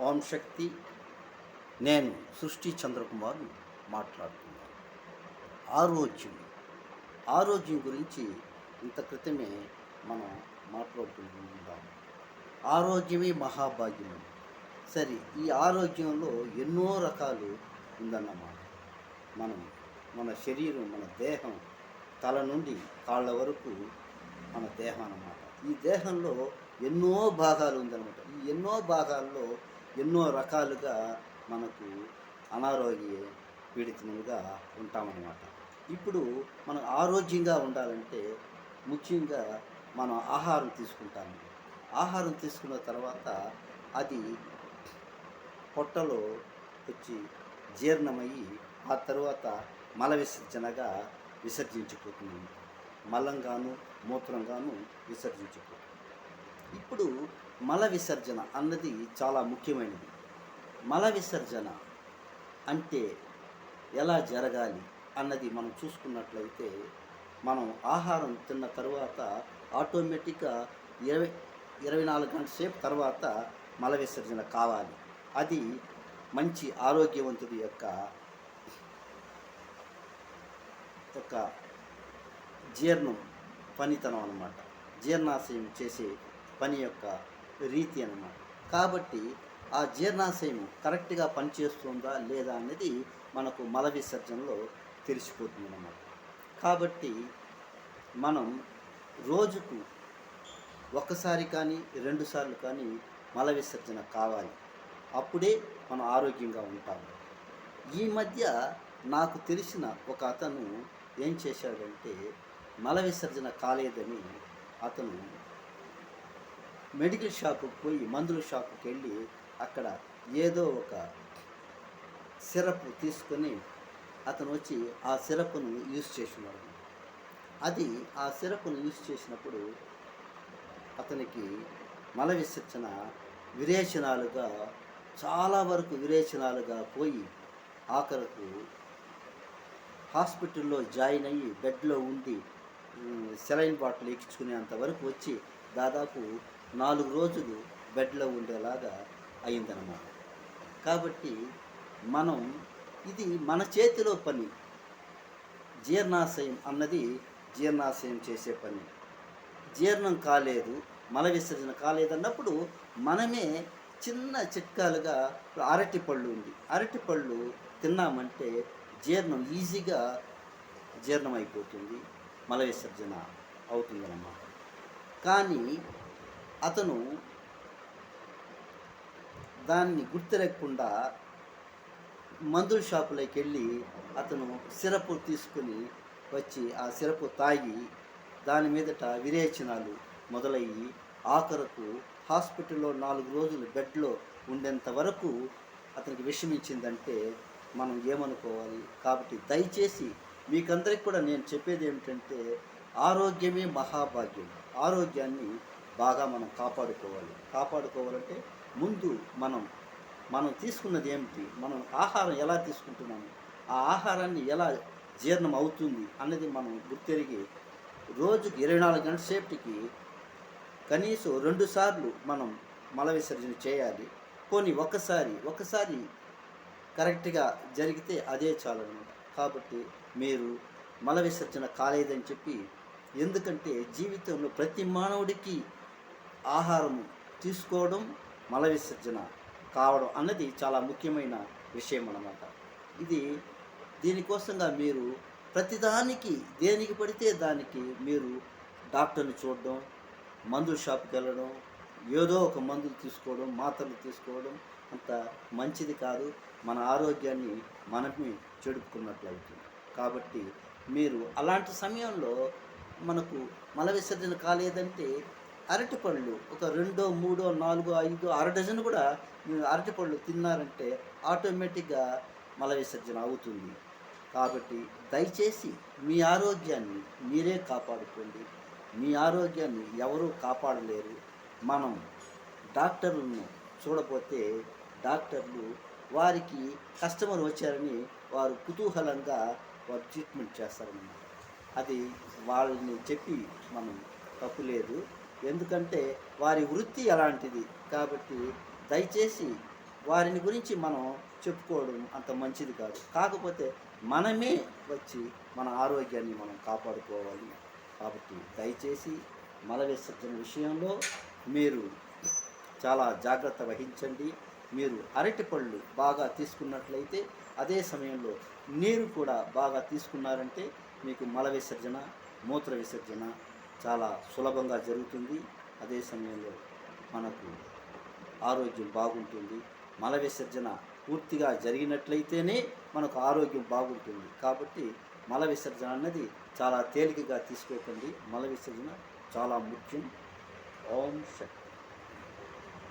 ఓం శక్తి నేను సృష్టి చంద్రకుమార్ మాట్లాడుతున్నాను. ఆరోగ్యం ఆరోగ్యం గురించి ఇంత క్రితమే మనం మాట్లాడుకుంటున్నాం ఆరోగ్యమే మహాభాగ్యం సరే ఈ ఆరోగ్యంలో ఎన్నో రకాలు ఉందన్నమాట. మనం మన శరీరం మన దేహం తల నుండి కాళ్ళ వరకు మన దేహం అన్నమాట. ఈ దేహంలో ఎన్నో భాగాలు ఉందన్నమాట. ఈ ఎన్నో భాగాల్లో ఎన్నో రకాలుగా మనకు అనారోగ్య పీడితములుగా ఉంటామన్నమాట. ఇప్పుడు మనం ఆరోగ్యంగా ఉండాలంటే ముఖ్యంగా మనం ఆహారం తీసుకుంటాము. ఆహారం తీసుకున్న తర్వాత అది పొట్టలో వచ్చి జీర్ణమయ్యి ఆ తర్వాత మల విసర్జనగా విసర్జించిపోతుంది. మలంగాను మూత్రంగాను విసర్జించిపోతుంది. ఇప్పుడు మల విసర్జన అన్నది చాలా ముఖ్యమైనది. మల విసర్జన అంటే ఎలా జరగాలి అన్నది మనం చూసుకున్నట్లయితే మనం ఆహారం తిన్న తర్వాత ఆటోమేటిక్గా ఇరవై ఇరవై నాలుగు గంటల సేపు తర్వాత మల విసర్జన కావాలి. అది మంచి ఆరోగ్యవంతుడి యొక్క యొక్క జీర్ణం పనితనం అన్నమాట. జీర్ణాశయం చేసే పని యొక్క రీతి అన్నమాట. కాబట్టి ఆ జీర్ణాశయం కరెక్ట్గా పనిచేస్తుందా లేదా అనేది మనకు మల విసర్జనలో తెలిసిపోతుంది అన్నమాట కాబట్టి మనం రోజుకు ఒకసారి కానీ రెండుసార్లు కానీ మల విసర్జన కావాలి. అప్పుడే మనం ఆరోగ్యంగా ఉంటాము. ఈ మధ్య నాకు తెలిసిన ఒక అతను ఏం చేశాడంటే మల విసర్జన కాలేదని అతను మెడికల్ షాపుకి పోయి మందుల షాపుకి వెళ్ళి అక్కడ ఏదో ఒక సిరప్ తీసుకొని అతను వచ్చి ఆ సిరప్ను యూజ్ చేసినాడు అది ఆ సిరప్ను యూజ్ చేసినప్పుడు అతనికి మల విసర్జన విరేచనాలుగా చాలా వరకు విరేచనాలుగా పోయి ఆఖరకు హాస్పిటల్లో జాయిన్ అయ్యి బెడ్లో ఉండి సెలైన్ బాటిల్ ఎక్కించుకునేంత వరకు వచ్చి దాదాపు నాలుగు రోజులు బెడ్లో ఉండేలాగా అయిందన్నమాట. కాబట్టి మనం ఇది మన చేతిలో పని. జీర్ణాశయం అన్నది జీర్ణాశయం చేసే పని. జీర్ణం కాలేదు మల విసర్జన కాలేదన్నప్పుడు మనమే చిన్న చిట్కాలుగా అరటి పళ్ళు ఉంది. అరటి పళ్ళు తిన్నామంటే జీర్ణం ఈజీగా జీర్ణం అయిపోతుంది మల విసర్జన అవుతుందన్నమాట. కానీ అతను దాన్ని గుర్తులేకుండా మందుల షాపులోకి వెళ్ళి అతను సిరపు తీసుకుని వచ్చి ఆ సిరపు తాగి దాని మీదట విరేచనాలు మొదలయ్యి ఆఖరకు హాస్పిటల్లో నాలుగు రోజులు బెడ్లో ఉండేంత వరకు అతనికి విషమించిందంటే మనం ఏమనుకోవాలి? కాబట్టి దయచేసి మీకందరికి కూడా నేను చెప్పేది ఏమిటంటే ఆరోగ్యమే మహాభాగ్యం. ఆరోగ్యాన్ని బాగా మనం కాపాడుకోవాలి. కాపాడుకోవాలంటే ముందు మనం మనం తీసుకున్నది ఏమిటి? మనం ఆహారం ఎలా తీసుకుంటున్నాము? ఆ ఆహారాన్ని ఎలా జీర్ణం అవుతుంది అన్నది మనం గుర్తెరిగి రోజుకి ఇరవై నాలుగు గంటల సేపటికి కనీసం రెండు సార్లు మనం మల విసర్జన చేయాలి. పోనీ ఒకసారి ఒకసారి కరెక్ట్గా జరిగితే అదే చాలన్నమాట కాబట్టి మీరు మల విసర్జన కాలేదని చెప్పి ఎందుకంటే జీవితంలో ప్రతి మానవుడికి ఆహారం తీసుకోవడం మల విసర్జన కావడం అన్నది చాలా ముఖ్యమైన విషయం అన్నమాట. ఇది దీనికోసంగా మీరు ప్రతిదానికి దేనికి పడితే దానికి మీరు డాక్టర్ని చూడడం మందుల షాప్కి వెళ్ళడం ఏదో ఒక మందులు తీసుకోవడం మాత్రలు తీసుకోవడం అంత మంచిది కాదు. మన ఆరోగ్యాన్ని మనమే చెడుపుకున్నట్లవుతుంది కాబట్టి మీరు అలాంటి సమయంలో మనకు మల విసర్జన కాలేదంటే అరటిపళ్ళు ఒక రెండో మూడో నాలుగో ఐదో అర డజన్ కూడా మీరు అరటిపళ్ళు తిన్నారంటే ఆటోమేటిక్గా మల విసర్జన అవుతుంది. కాబట్టి దయచేసి మీ ఆరోగ్యాన్ని మీరే కాపాడుకోండి. మీ ఆరోగ్యాన్ని ఎవరూ కాపాడలేరు. మనం డాక్టర్లను చూడపోతే డాక్టర్లు వారికి కస్టమర్ వచ్చారని వారు కుతూహలంగా వారు ట్రీట్మెంట్ చేస్తారన్నమాట. అది వాళ్ళని చెప్పి మనం తప్పు లేదు ఎందుకంటే వారి వృత్తి అలాంటిది. కాబట్టి దయచేసి వారిని గురించి మనం చెప్పుకోవడం అంత మంచిది కాదు. కాకపోతే మనమే వచ్చి మన ఆరోగ్యాన్ని మనం కాపాడుకోవాలి. కాబట్టి దయచేసి మల విసర్జన విషయంలో మీరు చాలా జాగ్రత్త వహించండి. మీరు అరటి పళ్ళు బాగా తీసుకున్నట్లయితే అదే సమయంలో నీరు కూడా బాగా తీసుకున్నారంటే మీకు మల విసర్జన మూత్ర విసర్జన చాలా సులభంగా జరుగుతుంది. అదే సమయంలో మనకు ఆరోగ్యం బాగుంటుంది. మల విసర్జన పూర్తిగా జరిగినట్లయితేనే మనకు ఆరోగ్యం బాగుంటుంది. కాబట్టి మల విసర్జన అన్నది చాలా తేలికగా తీసుకోకండి మల విసర్జన చాలా ముఖ్యం. ఓం శక్తి.